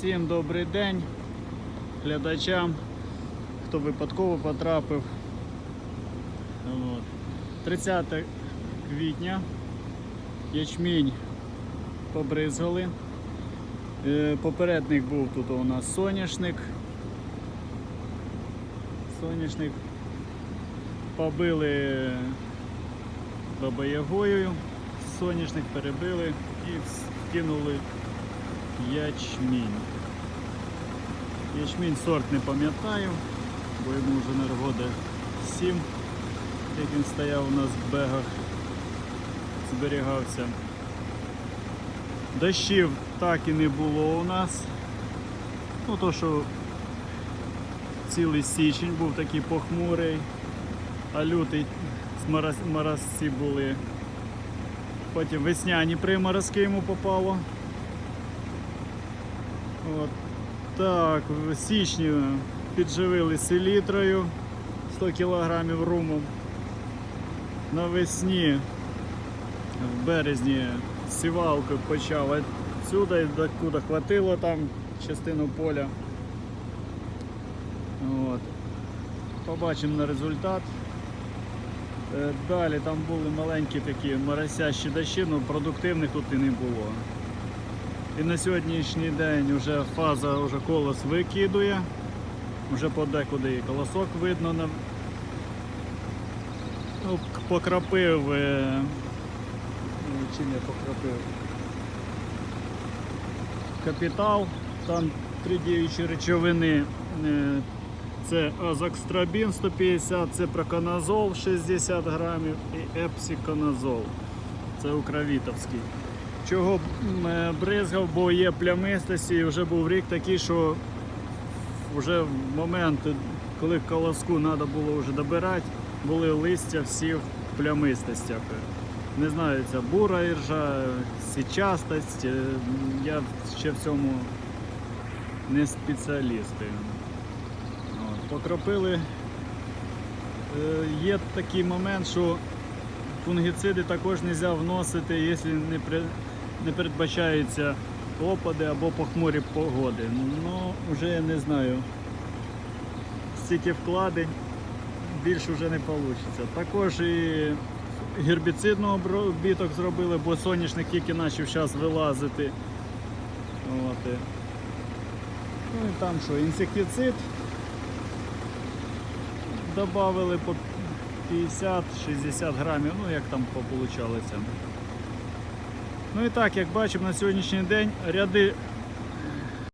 Всім добрий день глядачам, хто випадково потрапив. 30 квітня ячмінь побризгали. Е, Попередник був тут у нас соняшник. Соняшник побили бабаягою, соняшник перебили і вкинули ячмінь. Ячмінь сорт не пам'ятаю, бо йому вже на рогоди 7, як він стояв у нас в бегах, зберігався. Дощів так і не було у нас. Ну то що цілий січень був такий похмурий, а лютий мороз- морозці були. Потім весняні приморозки йому попало. От так, в січні підживили селітрою 100 кг руму. Навесні, в березні сівалкою почав отсюда, докуди хватило там частину поля. От. Побачимо на результат. Е, Далі там були маленькі такі моросящі дощі, але продуктивних тут і не було. І на сьогоднішній день вже фаза вже колос викидує. Вже подекуди і колосок видно. На... Ну, покрапив. е, ну, Чим я покрапив? Капітал, там три діючі речовини. Е, Це азокстрабін 150, це проканазол 60 грамів і епсиконазол. Це укровітовський. Чого е, бризгав, бо є плямистості, і вже був рік такий, що вже в момент, коли колоску треба було вже добирати, були листя всі в плямистостях. Не знаю, це бура іржа, січастость. е, Я ще в цьому не спеціаліст. От, Покропили. Е, Є такий момент, що фунгіциди також не можна вносити, якщо не, при, не передбачаються опади або похмурі погоди. Ну, вже я не знаю. Стільки вкладень більше вже не вийде. Також і гербіцидного обробіток зробили, бо соняшник тільки почав зараз вилазити. От. Ну і там що, інсектицид Добавили по 50-60 грамів, ну як там получалося. Ну і так, як бачимо на сьогоднішній день ряди